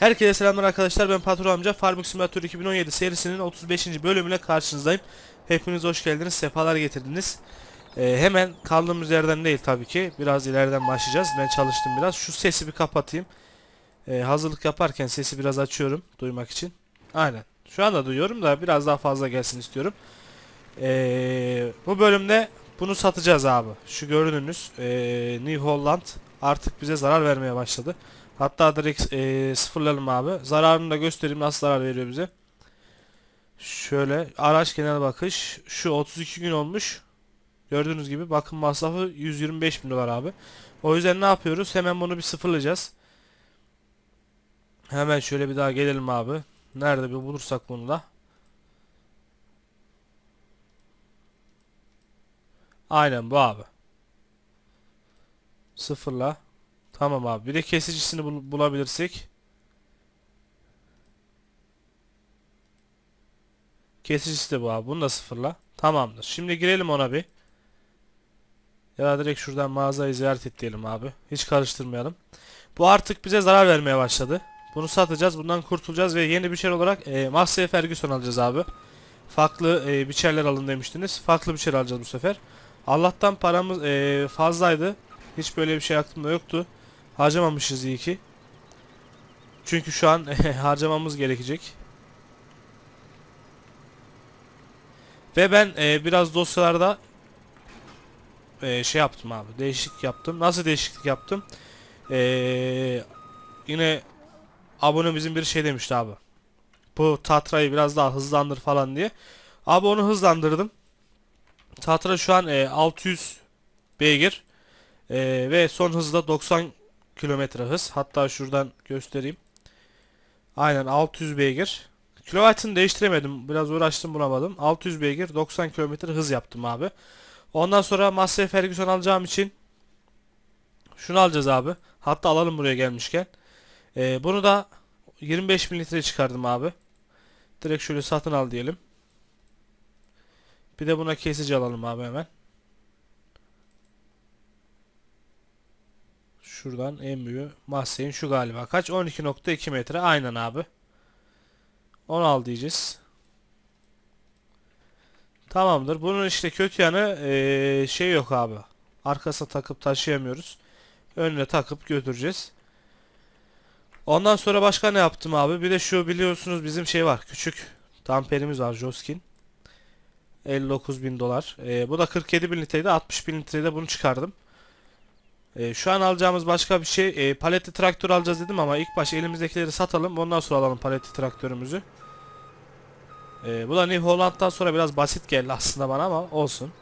Herkese selamlar arkadaşlar ben Patron amca Farming Simulator 2017 serisinin 35. bölümüyle karşınızdayım. Hepiniz hoş geldiniz, sefalar getirdiniz. Ee, hemen kaldığımız yerden değil tabii ki. Biraz ileriden başlayacağız. Ben çalıştım biraz. Şu sesi bir kapatayım. Ee, hazırlık yaparken sesi biraz açıyorum duymak için. Aynen. Şu anda duyuyorum da biraz daha fazla gelsin istiyorum. Ee, bu bölümde bunu satacağız abi. Şu gördüğünüz ee, New Holland artık bize zarar vermeye başladı. Hatta direkt eee sıfırlayalım abi. Zararını da göstereyim nasıl zarar veriyor bize. Şöyle araç genel bakış. Şu 32 gün olmuş. Gördüğünüz gibi bakım masrafı 125 bin dolar abi. O yüzden ne yapıyoruz? Hemen bunu bir sıfırlayacağız. Hemen şöyle bir daha gelelim abi. Nerede bir bulursak bunu da. Aynen bu abi. Sıfırla. Tamam abi. Bir de kesicisini bul- bulabilirsek. Kesicisi de bu abi. Bunu da sıfırla. Tamamdır. Şimdi girelim ona bir. Ya da direkt şuradan mağazayı ziyaret et diyelim abi. Hiç karıştırmayalım. Bu artık bize zarar vermeye başladı. Bunu satacağız. Bundan kurtulacağız ve yeni biçer olarak e, Massey Ferguson alacağız abi. Farklı e, biçerler alın demiştiniz. Farklı biçer alacağız bu sefer. Allah'tan paramız e, fazlaydı. Hiç böyle bir şey aklımda yoktu. Harcamamışız iyi ki. Çünkü şu an harcamamız gerekecek. Ve ben e, biraz dosyalarda e, şey yaptım abi. Değişiklik yaptım. Nasıl değişiklik yaptım? E, yine abonemizin bir şey demişti abi. Bu Tatra'yı biraz daha hızlandır falan diye. Abi onu hızlandırdım. Tatra şu an e, 600 beygir. E, ve son hızı da 90 kilometre hız. Hatta şuradan göstereyim. Aynen 600 beygir. Kilovatını değiştiremedim. Biraz uğraştım bulamadım. 600 beygir 90 kilometre hız yaptım abi. Ondan sonra Massey Ferguson alacağım için şunu alacağız abi. Hatta alalım buraya gelmişken. Ee, bunu da 25 mililitre çıkardım abi. Direkt şöyle satın al diyelim. Bir de buna kesici alalım abi hemen. Şuradan en büyüğü Massey'in şu galiba. Kaç? 12.2 metre. Aynen abi. 10 al diyeceğiz. Tamamdır. Bunun işte kötü yanı eee, şey yok abi. Arkasına takıp taşıyamıyoruz. Önüne takıp götüreceğiz. Ondan sonra başka ne yaptım abi? Bir de şu biliyorsunuz bizim şey var. Küçük damperimiz var Joskin. 59 bin dolar. Eee, bu da 47 bin litreydi. 60 bin litrede bunu çıkardım. Ee, şu an alacağımız başka bir şey e, paletli traktör alacağız dedim ama ilk baş elimizdekileri satalım ondan sonra alalım paletli traktörümüzü. Ee, bu da New Holland'dan sonra biraz basit geldi aslında bana ama olsun.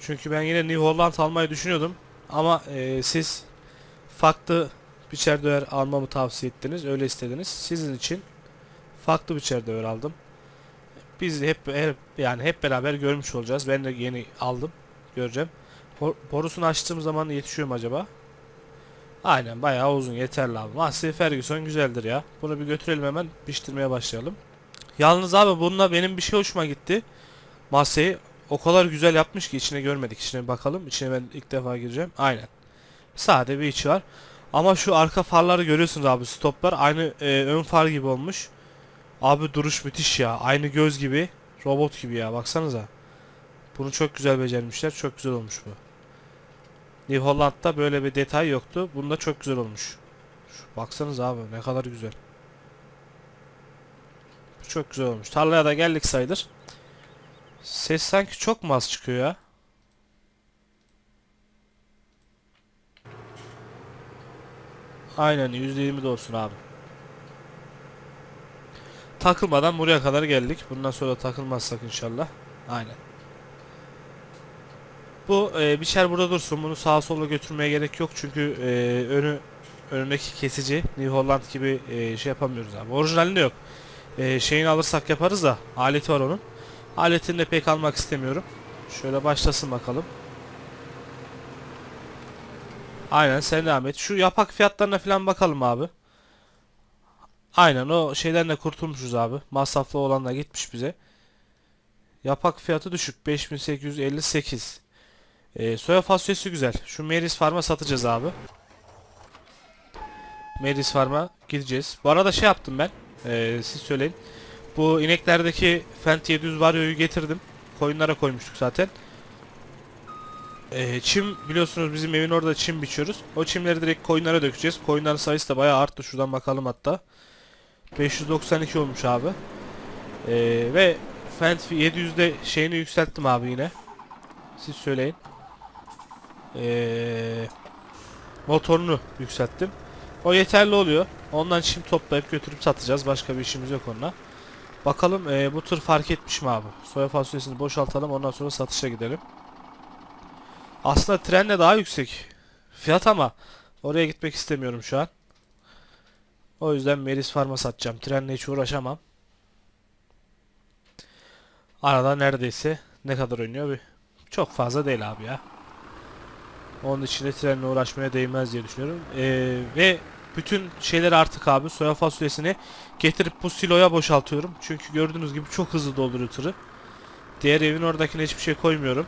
Çünkü ben yine New Holland almayı düşünüyordum ama e, siz farklı biçer döver almamı tavsiye ettiniz öyle istediniz. Sizin için farklı biçer döver aldım. Biz hep, hep yani hep beraber görmüş olacağız. Ben de yeni aldım. Göreceğim. Borusunu açtığım zaman yetişiyor mu acaba? Aynen bayağı uzun yeterli abi. Massey Ferguson güzeldir ya. Bunu bir götürelim hemen piştirmeye başlayalım. Yalnız abi bununla benim bir şey hoşuma gitti. Massey o kadar güzel yapmış ki içine görmedik. İçine bakalım. İçine ben ilk defa gireceğim. Aynen. Sade bir içi var. Ama şu arka farları görüyorsunuz abi stoplar aynı e, ön far gibi olmuş. Abi duruş müthiş ya. Aynı göz gibi. Robot gibi ya. Baksanıza. Bunu çok güzel becermişler. Çok güzel olmuş bu. New Holland'da böyle bir detay yoktu. Bunda çok güzel olmuş. Şu, baksanıza abi ne kadar güzel. Bu çok güzel olmuş. Tarlaya da geldik sayılır. Ses sanki çok mu az çıkıyor ya? Aynen %20 de olsun abi. Takılmadan buraya kadar geldik. Bundan sonra takılmazsak inşallah. Aynen. Bu e, biçer burada dursun. Bunu sağa sola götürmeye gerek yok. Çünkü e, önü önündeki kesici New Holland gibi e, şey yapamıyoruz abi. Orijinalinde yok. E, şeyini alırsak yaparız da aleti var onun. Aletini de pek almak istemiyorum. Şöyle başlasın bakalım. Aynen sen devam et. Şu yapak fiyatlarına falan bakalım abi. Aynen o şeyden de kurtulmuşuz abi. Masraflı olan da gitmiş bize. Yapak fiyatı düşük. 5858. Ee, soya fasulyesi güzel. Şu Meris Farm'a satacağız abi. Meris Farm'a gideceğiz. Bu arada şey yaptım ben. Ee, siz söyleyin. Bu ineklerdeki Fendt 700 Vario'yu getirdim. Koyunlara koymuştuk zaten. Ee, çim biliyorsunuz bizim evin orada çim biçiyoruz. O çimleri direkt koyunlara dökeceğiz. Koyunların sayısı da bayağı arttı. Şuradan bakalım hatta. 592 olmuş abi. Ee, ve Fendt 700'de şeyini yükselttim abi yine. Siz söyleyin. Ee, motorunu yükselttim. O yeterli oluyor. Ondan çim toplayıp götürüp satacağız. Başka bir işimiz yok onunla. Bakalım ee, bu tır fark etmiş mi abi? Soya fasulyesini boşaltalım ondan sonra satışa gidelim. Aslında trenle daha yüksek fiyat ama oraya gitmek istemiyorum şu an. O yüzden Meris Farm'a satacağım. Trenle hiç uğraşamam. Arada neredeyse ne kadar oynuyor bir çok fazla değil abi ya. Onun için de trenle uğraşmaya değmez diye düşünüyorum. Ee, ve bütün şeyleri artık abi soya fasulyesini getirip bu siloya boşaltıyorum. Çünkü gördüğünüz gibi çok hızlı dolduruyor tırı. Diğer evin oradakine hiçbir şey koymuyorum.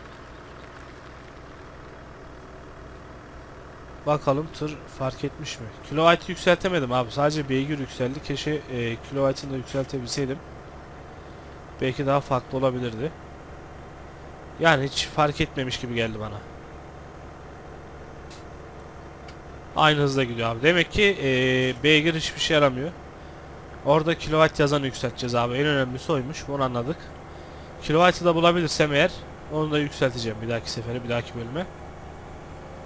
Bakalım tır fark etmiş mi? Kilowatt yükseltemedim abi. Sadece beygir yükseldi. Keşke e, kilowattını da yükseltebilseydim. Belki daha farklı olabilirdi. Yani hiç fark etmemiş gibi geldi bana. Aynı hızda gidiyor abi. Demek ki e, beygir hiçbir şey yaramıyor. Orada kilowatt yazanı yükselteceğiz abi. En önemlisi oymuş. Bunu anladık. Kilowatt'ı da bulabilirsem eğer onu da yükselteceğim bir dahaki sefere, bir dahaki bölüme.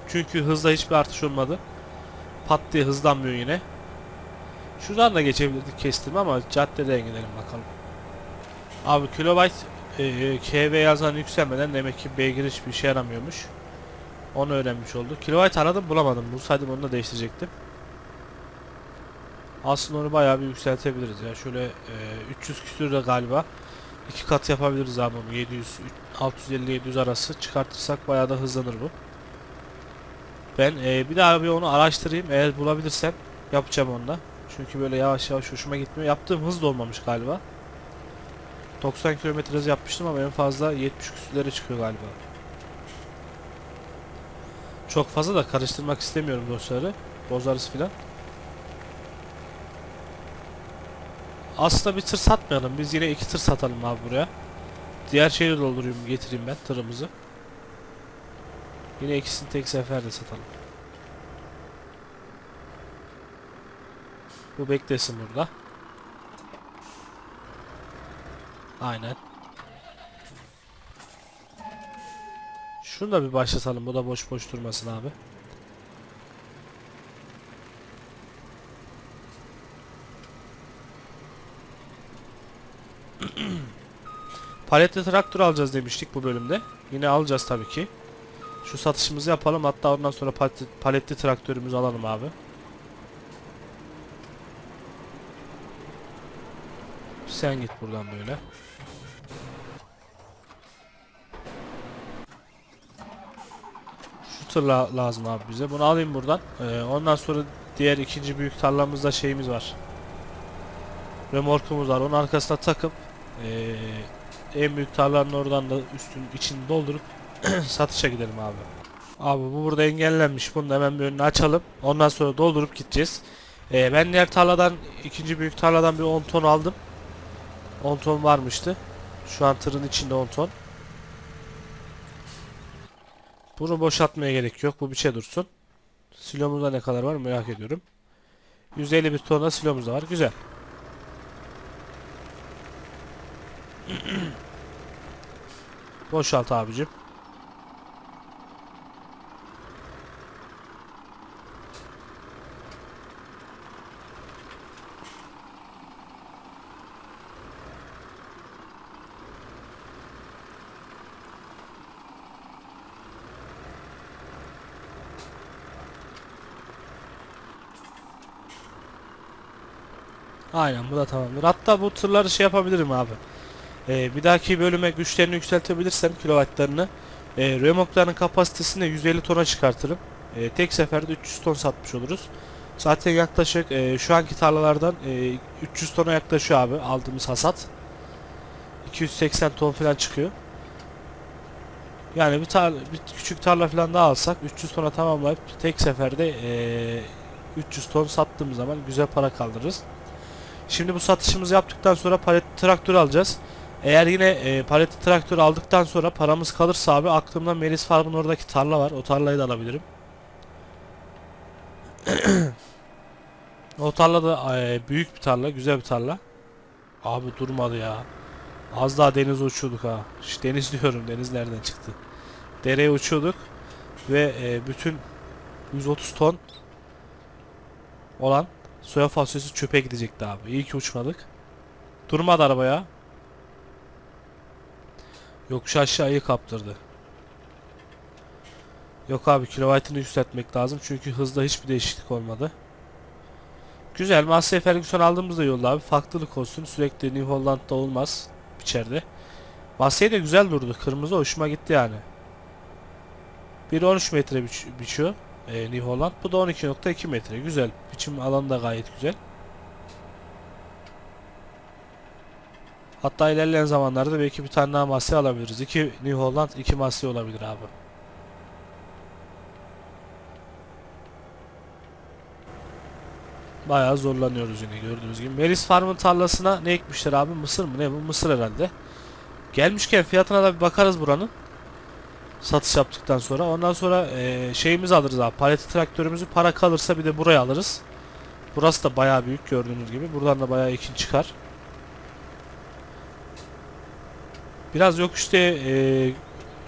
Çünkü hızda hiçbir artış olmadı. Pat diye hızlanmıyor yine. Şuradan da geçebilirdik kestim ama caddeden gidelim bakalım. Abi kilobayt e, KV yazan yükselmeden demek ki beygir hiçbir işe yaramıyormuş. Onu öğrenmiş olduk. Kilobayt aradım bulamadım. Bulsaydım onu da değiştirecektim. Aslında onu bayağı bir yükseltebiliriz ya. Şöyle e, 300 küsür de galiba. iki kat yapabiliriz abi bunu. 700 650-700 arası çıkartırsak bayağı da hızlanır bu. Ben e, bir daha bir onu araştırayım. Eğer bulabilirsem yapacağım onda. Çünkü böyle yavaş yavaş hoşuma gitmiyor. Yaptığım hız da olmamış galiba. 90 km hız yapmıştım ama en fazla 70 küsürlere çıkıyor galiba. Çok fazla da karıştırmak istemiyorum dostları. Bozarız filan. Aslında bir tır satmayalım. Biz yine iki tır satalım abi buraya. Diğer şeyi doldurayım getireyim ben tırımızı. Yine ikisini tek seferde satalım. Bu beklesin burada. Aynen. Şunu da bir başlatalım. Bu da boş boş durmasın abi. Paletli traktör alacağız demiştik bu bölümde. Yine alacağız tabii ki. Şu satışımızı yapalım. Hatta ondan sonra paletli, paletli traktörümüzü alalım abi. Sen git buradan böyle. Şu tır la- lazım abi bize. Bunu alayım buradan. Ee, ondan sonra diğer ikinci büyük tarlamızda şeyimiz var. Remorkumuz var. Onun arkasına takıp ee, en büyük tarlanın oradan da üstün içini doldurup satışa gidelim abi. Abi bu burada engellenmiş. Bunu da hemen bir önünü açalım. Ondan sonra doldurup gideceğiz. Ee, ben diğer tarladan ikinci büyük tarladan bir 10 ton aldım. 10 ton varmıştı. Şu an tırın içinde 10 ton. Bunu boşaltmaya gerek yok. Bu biçe dursun. Silomuzda ne kadar var merak ediyorum. 151 tonda silomuz da var. Güzel. Boşalt abicim. Aynen bu da tamamdır. Hatta bu tırları şey yapabilirim abi. Ee, bir dahaki bölüme güçlerini yükseltebilirsem kilowattlarını e, remorkların kapasitesini de 150 tona çıkartırım. E, tek seferde 300 ton satmış oluruz. Zaten yaklaşık e, şu anki tarlalardan e, 300 tona yaklaşıyor abi aldığımız hasat. 280 ton falan çıkıyor. Yani bir, tar bir küçük tarla falan daha alsak 300 tona tamamlayıp tek seferde eee, 300 ton sattığımız zaman güzel para kaldırırız. Şimdi bu satışımızı yaptıktan sonra paletli traktör alacağız. Eğer yine e, paletli traktör aldıktan sonra paramız kalırsa abi aklımda Melis Farm'ın oradaki tarla var. O tarlayı da alabilirim. o tarla da e, büyük bir tarla, güzel bir tarla. Abi durmadı ya. Az daha denize uçuyorduk ha. Şş, deniz diyorum, deniz nereden çıktı? Dereye uçuyorduk ve e, bütün 130 ton olan soya fasulyesi çöpe gidecekti abi. İyi ki uçmadık. Durmadı araba ya. Yokuş aşağıyı kaptırdı. Yok abi kilovatını yükseltmek lazım çünkü hızda hiçbir değişiklik olmadı. Güzel. Massey Ferguson aldığımızda yolda abi. Farklılık olsun. Sürekli New Holland'da olmaz. içeride. Massey de güzel durdu. Kırmızı hoşuma gitti yani. Biri 13 metre biç biçiyor. E, New Holland. Bu da 12.2 metre. Güzel. Biçim alanı da gayet güzel. Hatta ilerleyen zamanlarda belki bir tane daha Massey alabiliriz. İki New Holland, iki Massey olabilir abi. Bayağı zorlanıyoruz yine gördüğünüz gibi. Melis Farm'ın tarlasına ne ekmişler abi? Mısır mı? Ne bu? Mısır herhalde. Gelmişken fiyatına da bir bakarız buranın. Satış yaptıktan sonra. Ondan sonra eee, şeyimizi alırız abi. Paleti traktörümüzü para kalırsa bir de buraya alırız. Burası da bayağı büyük gördüğünüz gibi. Buradan da bayağı ekin çıkar. Biraz yokuşta eee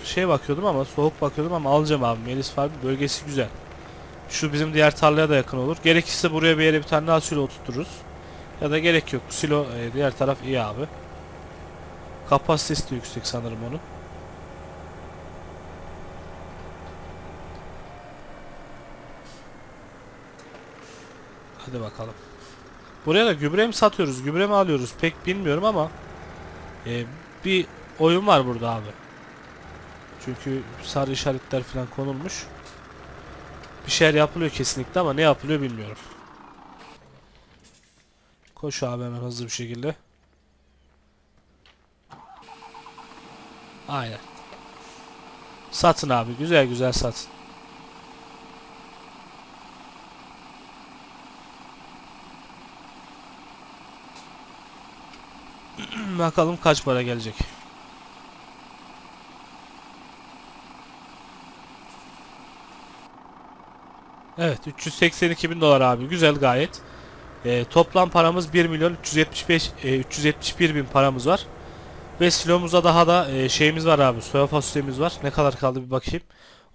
şey bakıyordum ama soğuk bakıyordum ama alacağım abi. Melis Farm bölgesi güzel. Şu bizim diğer tarlaya da yakın olur. Gerekirse buraya bir yere bir tane daha silo oturturuz. Ya da gerek yok. Silo e, diğer taraf iyi abi. Kapasitesi de yüksek sanırım onun. Hadi bakalım. Buraya da gübre mi satıyoruz, gübre mi alıyoruz pek bilmiyorum ama e, bir oyun var burada abi. Çünkü sarı işaretler falan konulmuş. Bir şeyler yapılıyor kesinlikle ama ne yapılıyor bilmiyorum. Koş abi hemen hızlı bir şekilde. Aynen. Satın abi. Güzel güzel satın. Bakalım kaç para gelecek. Evet 382 bin dolar abi güzel gayet. Ee, toplam paramız 1 milyon 375 e, 371 bin paramız var. Ve silomuzda daha da e, şeyimiz var abi soya fasulyemiz var. Ne kadar kaldı bir bakayım.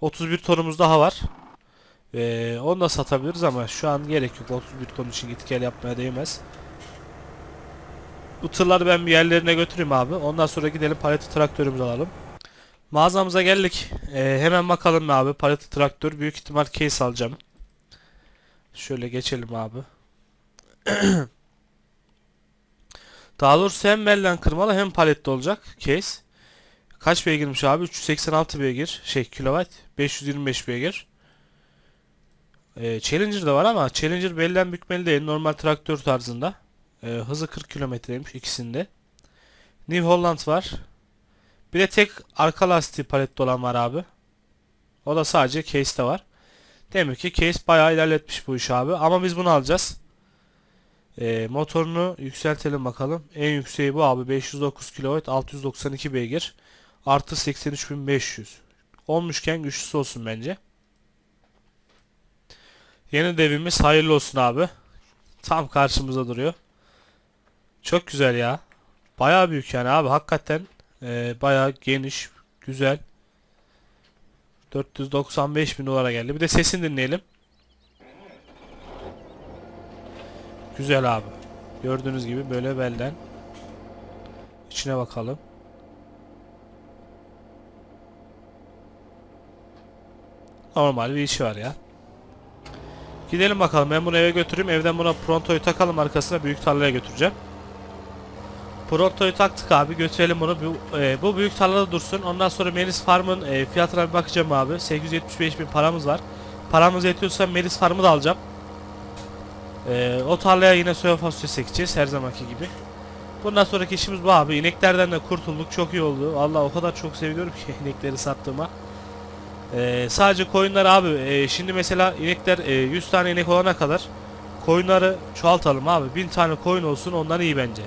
31 tonumuz daha var. Ee, onu da satabiliriz ama şu an gerek yok. 31 ton için git gel yapmaya değmez. Bu tırları ben bir yerlerine götüreyim abi. Ondan sonra gidelim paleti traktörümüzü alalım. Mağazamıza geldik. Ee, hemen bakalım abi. Paleti traktör. Büyük ihtimal case alacağım. Şöyle geçelim abi. Daha doğrusu hem bellen kırmalı hem paletli olacak case. Kaç beygirmiş abi? 386 beygir. Şey kilowatt. 525 beygir. Ee, Challenger de var ama Challenger bellen bükmeli değil. Normal traktör tarzında. Ee, hızı 40 kilometreymiş ikisinde. New Holland var. Bir de tek arka lastiği paletli olan var abi. O da sadece case'te var. Demek ki case bayağı ilerletmiş bu iş abi. Ama biz bunu alacağız. Ee, motorunu yükseltelim bakalım. En yükseği bu abi. 509 kW 692 beygir. Artı 83500. Olmuşken güçlüsü olsun bence. Yeni devimiz hayırlı olsun abi. Tam karşımıza duruyor. Çok güzel ya. Bayağı büyük yani abi. Hakikaten e, bayağı geniş. Güzel. 495 bin dolara geldi. Bir de sesini dinleyelim. Güzel abi. Gördüğünüz gibi böyle belden. İçine bakalım. Normal bir işi var ya. Gidelim bakalım. Ben bunu eve götüreyim. Evden buna Pronto'yu takalım arkasına. Büyük tarlaya götüreceğim. Pronto'yu taktık abi. Götürelim bunu. Bu, e, bu büyük tarlada dursun. Ondan sonra Melis Farm'ın e, fiyatına bir bakacağım abi. 875 bin paramız var. Paramız yetiyorsa Melis Farm'ı da alacağım. E, o tarlaya yine soya fasulyesi ekeceğiz her zamanki gibi. Bundan sonraki işimiz bu abi. İneklerden de kurtulduk. Çok iyi oldu. Allah o kadar çok seviyorum ki inekleri sattığıma. Ee, sadece koyunlar abi. e, şimdi mesela inekler e, 100 tane inek olana kadar koyunları çoğaltalım abi. 1000 tane koyun olsun ondan iyi bence.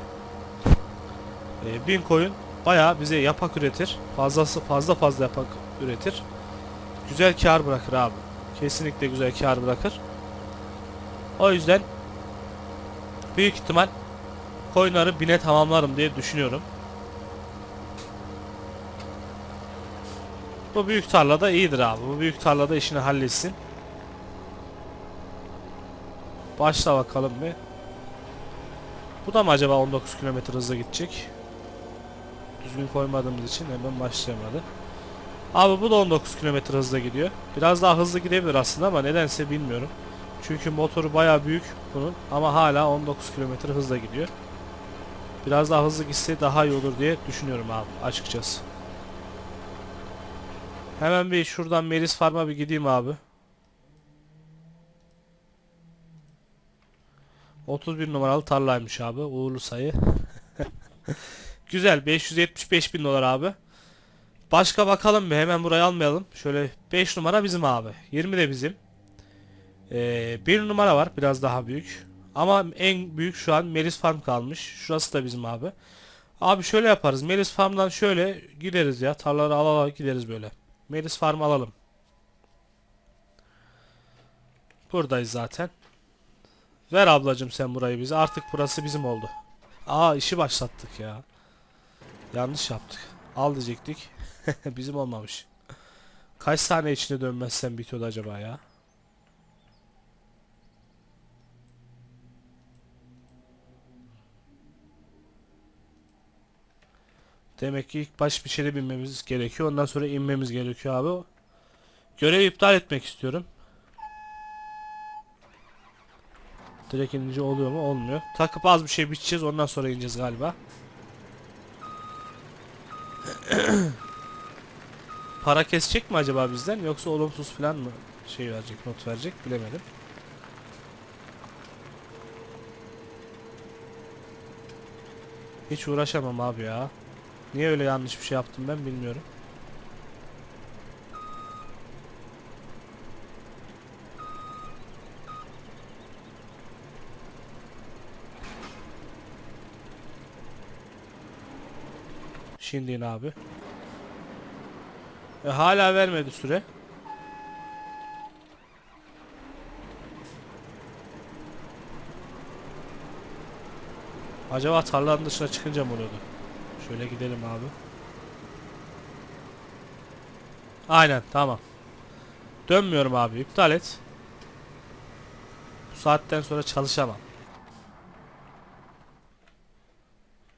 E, 1000 koyun bayağı bize yapak üretir. Fazlası fazla fazla yapak üretir. Güzel kar bırakır abi. Kesinlikle güzel kar bırakır. O yüzden büyük ihtimal koyunları bine tamamlarım diye düşünüyorum. Bu büyük tarlada iyidir abi. Bu büyük tarlada işini halletsin. Başla bakalım bir. Bu da mı acaba 19 km hızla gidecek? Düzgün koymadığımız için hemen başlayamadı. Abi bu da 19 km hızla gidiyor. Biraz daha hızlı gidebilir aslında ama nedense bilmiyorum. Çünkü motoru baya büyük bunun ama hala 19 km hızla gidiyor. Biraz daha hızlı gitse daha iyi olur diye düşünüyorum abi açıkçası. Hemen bir şuradan Melis Farm'a bir gideyim abi. 31 numaralı tarlaymış abi. Uğurlu sayı. Güzel. 575 bin dolar abi. Başka bakalım bir. Hemen burayı almayalım. Şöyle 5 numara bizim abi. 20 de bizim. Ee, 1 numara var. Biraz daha büyük. Ama en büyük şu an Melis Farm kalmış. Şurası da bizim abi. Abi şöyle yaparız. Melis Farm'dan şöyle gideriz ya. Tarlaları ala ala gideriz böyle. Melis Farm alalım. Buradayız zaten. Ver ablacım sen burayı bize. Artık burası bizim oldu. Aa işi başlattık ya. Yanlış yaptık. Al diyecektik. bizim olmamış. Kaç saniye içinde dönmezsen bitiyordu acaba ya? Demek ki ilk baş bir şeyle binmemiz gerekiyor. Ondan sonra inmemiz gerekiyor abi. Görevi iptal etmek istiyorum. Direkt inince oluyor mu? Olmuyor. Takıp az bir şey biçeceğiz. Ondan sonra ineceğiz galiba. Para kesecek mi acaba bizden? Yoksa olumsuz falan mı şey verecek, not verecek? Bilemedim. Hiç uğraşamam abi ya. Niye öyle yanlış bir şey yaptım ben bilmiyorum. Şimdi in abi. E, hala vermedi süre. Acaba tarlanın dışına çıkınca mı oluyordu? Şöyle gidelim abi. Aynen tamam. Dönmüyorum abi iptal et. Bu saatten sonra çalışamam.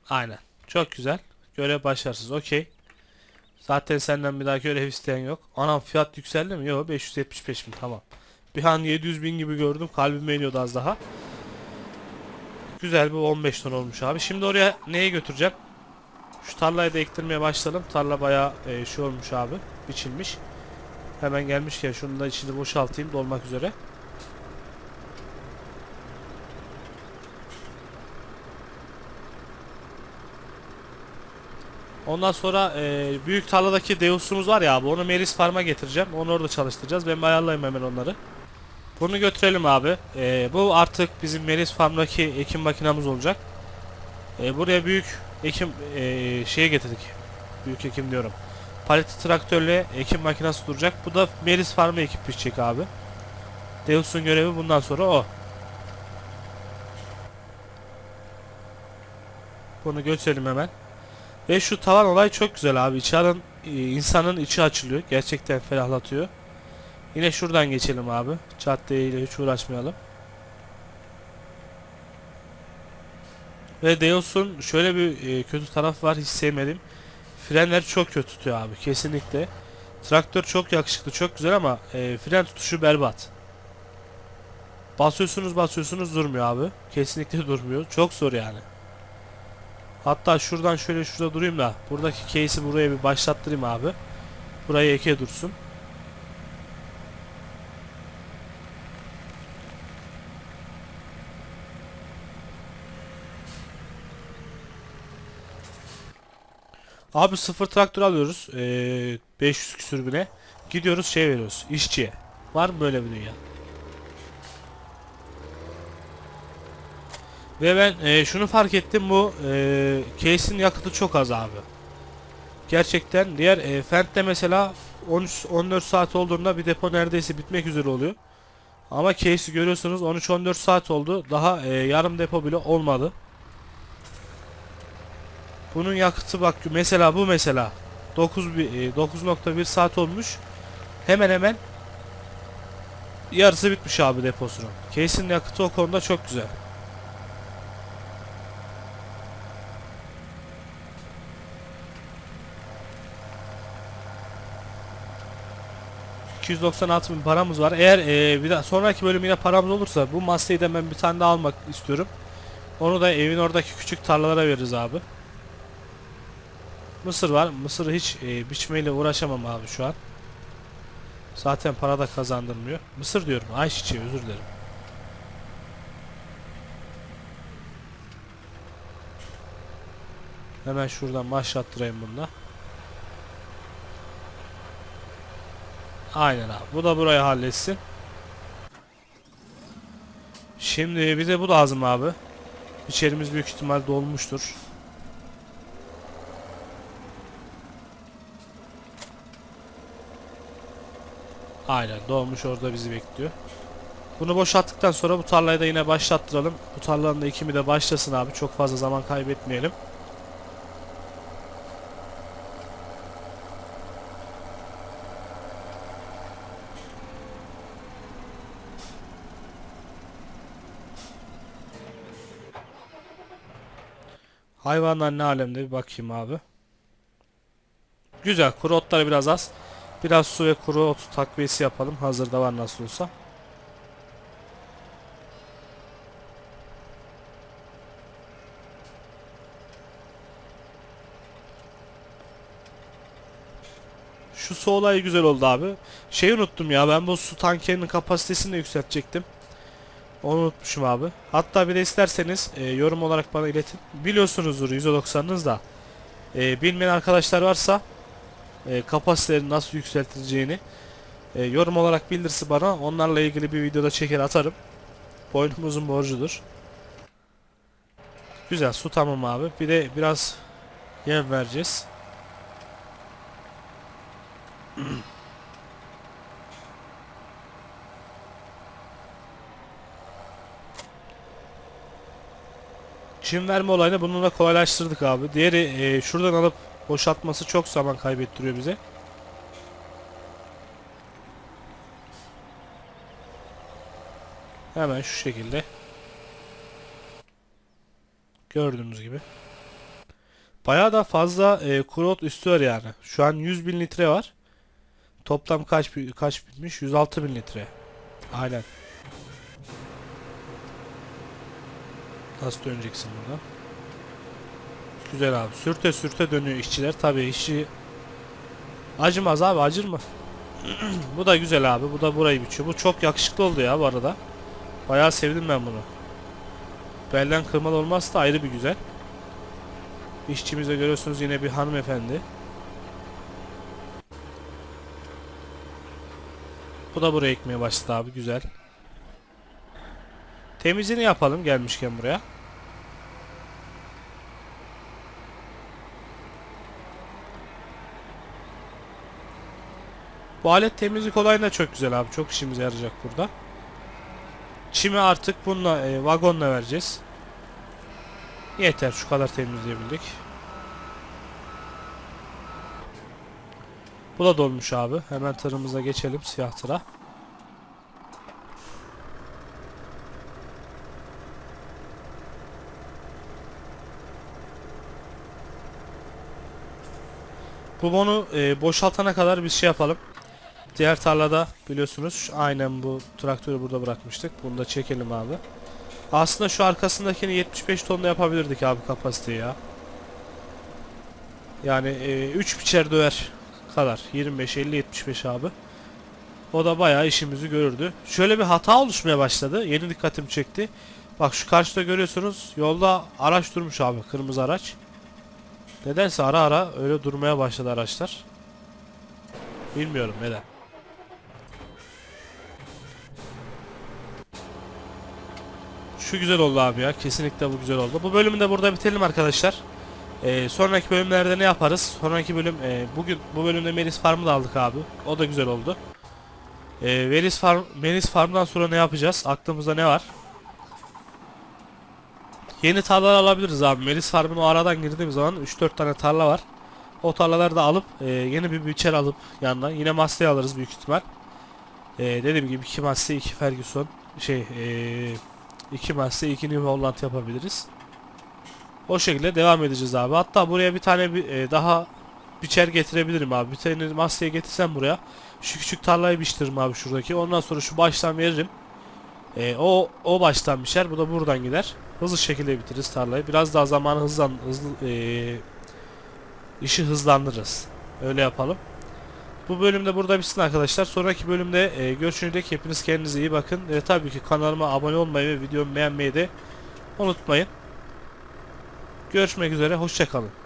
Aynen. Çok güzel. Görev başarısız. Okey. Zaten senden bir daha görev isteyen yok. Anam fiyat yükseldi mi? Yok 575 bin tamam. Bir an 700 bin gibi gördüm. Kalbime iniyordu az daha. Güzel bu 15 ton olmuş abi. Şimdi oraya neye götüreceğim? Şu tarlayı da ektirmeye başlayalım. Tarla bayağı e, şey olmuş abi. Biçilmiş. Hemen gelmişken şunu da içini boşaltayım dolmak üzere. Ondan sonra e, büyük tarladaki Deus'umuz var ya abi onu Melis Farm'a getireceğim. Onu orada çalıştıracağız. Ben ayarlayayım hemen onları. Bunu götürelim abi. E, bu artık bizim Melis Farm'daki ekim makinamız olacak. E, buraya büyük ekim e, şeye getirdik. Büyük ekim diyorum. Paleti traktörle ekim makinesi duracak. Bu da Melis Farm'a ekip biçecek abi. Deus'un görevi bundan sonra o. Bunu götürelim hemen. Ve şu tavan olay çok güzel abi. İçerinin e, insanın içi açılıyor. Gerçekten ferahlatıyor. Yine şuradan geçelim abi. Caddeyle hiç uğraşmayalım. Ve Deus'un şöyle bir e, kötü taraf var hiç sevmedim. Frenler çok kötü tutuyor abi kesinlikle. Traktör çok yakışıklı çok güzel ama e, fren tutuşu berbat. Basıyorsunuz basıyorsunuz durmuyor abi. Kesinlikle durmuyor. Çok zor yani. Hatta şuradan şöyle şurada durayım da buradaki case'i buraya bir başlattırayım abi. Buraya eke dursun. Abi sıfır traktör alıyoruz. Ee, 500 küsür bine. Gidiyoruz şey veriyoruz. işçiye. Var mı böyle bir dünya? Ve ben e, şunu fark ettim bu e, case'in yakıtı çok az abi. Gerçekten diğer e, Fendt'te mesela 13 14 saat olduğunda bir depo neredeyse bitmek üzere oluyor. Ama case'i görüyorsunuz 13-14 saat oldu. Daha e, yarım depo bile olmadı. Bunun yakıtı bak mesela bu mesela 9 bir- e, 9.1 saat olmuş. Hemen hemen yarısı bitmiş abi deposunun. Case'in yakıtı o konuda çok güzel. ...296 bin paramız var. Eğer e, bir daha sonraki bölüm yine paramız olursa... ...bu Massey'den de ben bir tane daha almak istiyorum. Onu da evin oradaki küçük tarlalara veririz abi. Mısır var. Mısırı hiç e, biçmeyle uğraşamam abi şu an. Zaten para da kazandırmıyor. Mısır diyorum. Ayçiçeği özür dilerim. Hemen şuradan başlattırayım bunu Aynen abi. Bu da burayı halletsin. Şimdi bize bu lazım abi. İçerimiz büyük ihtimal dolmuştur. Aynen dolmuş orada bizi bekliyor. Bunu boşalttıktan sonra bu tarlayı da yine başlattıralım. Bu tarlanın da ekimi de başlasın abi. Çok fazla zaman kaybetmeyelim. Hayvanlar ne alemde bir bakayım abi. Güzel. Kuru otları biraz az. Biraz su ve kuru ot takviyesi yapalım. Hazırda var nasıl olsa. Şu su olayı güzel oldu abi. Şeyi unuttum ya ben bu su tankerinin kapasitesini de yükseltecektim. Onu unutmuşum abi. Hatta bir de isterseniz e, yorum olarak bana iletin. Biliyorsunuzdur %90'ınız da. E, bilmeyen arkadaşlar varsa e, kapasitelerin nasıl yükseltileceğini e, yorum olarak bildirsi bana. Onlarla ilgili bir videoda çeker atarım. Boynumuzun borcudur. Güzel su tamam abi. Bir de biraz yem vereceğiz. Çim verme olayını bununla kolaylaştırdık abi. Diğeri e, şuradan alıp boşaltması çok zaman kaybettiriyor bize. Hemen şu şekilde. Gördüğünüz gibi. Bayağı da fazla e, kuru ot üstü yani. Şu an 100 bin litre var. Toplam kaç kaç bitmiş? 106 bin litre. Aynen. Nasıl döneceksin buradan? Güzel abi. Sürte sürte dönüyor işçiler. Tabii işçi acımaz abi acır mı? bu da güzel abi. Bu da burayı biçiyor. Bu çok yakışıklı oldu ya bu arada. Bayağı sevdim ben bunu. Belden kırmalı olmazsa da ayrı bir güzel. İşçimizde görüyorsunuz yine bir hanımefendi. Bu da buraya ekmeye başladı abi güzel. Temizliğini yapalım gelmişken buraya. Bu alet temizlik olayı da çok güzel abi. Çok işimize yarayacak burada. Çimi artık bununla e, vagonla vereceğiz. Yeter şu kadar temizleyebildik. Bu da dolmuş abi. Hemen tırımıza geçelim siyah tıra. Bu bonu e, boşaltana kadar bir şey yapalım. Diğer tarlada biliyorsunuz aynen bu traktörü burada bırakmıştık. Bunu da çekelim abi. Aslında şu arkasındakini 75 tonda yapabilirdik abi kapasiteyi ya. Yani 3 biçer döver kadar. 25 50 75 abi. O da bayağı işimizi görürdü. Şöyle bir hata oluşmaya başladı. Yeni dikkatimi çekti. Bak şu karşıda görüyorsunuz. Yolda araç durmuş abi. Kırmızı araç. Nedense ara ara öyle durmaya başladı araçlar. Bilmiyorum neden. Şu güzel oldu abi ya. Kesinlikle bu güzel oldu. Bu bölümü de burada bitirelim arkadaşlar. Ee, sonraki bölümlerde ne yaparız? Sonraki bölüm e, bugün bu bölümde Melis Farm'ı da aldık abi. O da güzel oldu. Ee, Melis Farm Melis Farm'dan sonra ne yapacağız? Aklımızda ne var? Yeni tarlalar alabiliriz abi. Melis Farm'ın o aradan girdiğimiz zaman 3-4 tane tarla var. O tarlaları da alıp e, yeni bir biçer alıp yanına yine Massey alırız büyük ihtimal. E, dediğim gibi 2 Massey 2 Ferguson şey e, 2 Massey 2 New Holland yapabiliriz. O şekilde devam edeceğiz abi. Hatta buraya bir tane bir, e, daha biçer getirebilirim abi. Bir tane Massey'e getirsem buraya şu küçük tarlayı biçtiririm abi şuradaki. Ondan sonra şu baştan veririm. E, o o baştan biçer. Bu da buradan gider. Hızlı şekilde bitiririz tarlayı. Biraz daha zamanı hızlan hızlı e, işi hızlandırırız. Öyle yapalım. Bu bölümde burada bitsin arkadaşlar. Sonraki bölümde e, görüşene dek hepiniz kendinize iyi bakın. E, tabii ki kanalıma abone olmayı ve videomu beğenmeyi de unutmayın. Görüşmek üzere. Hoşçakalın.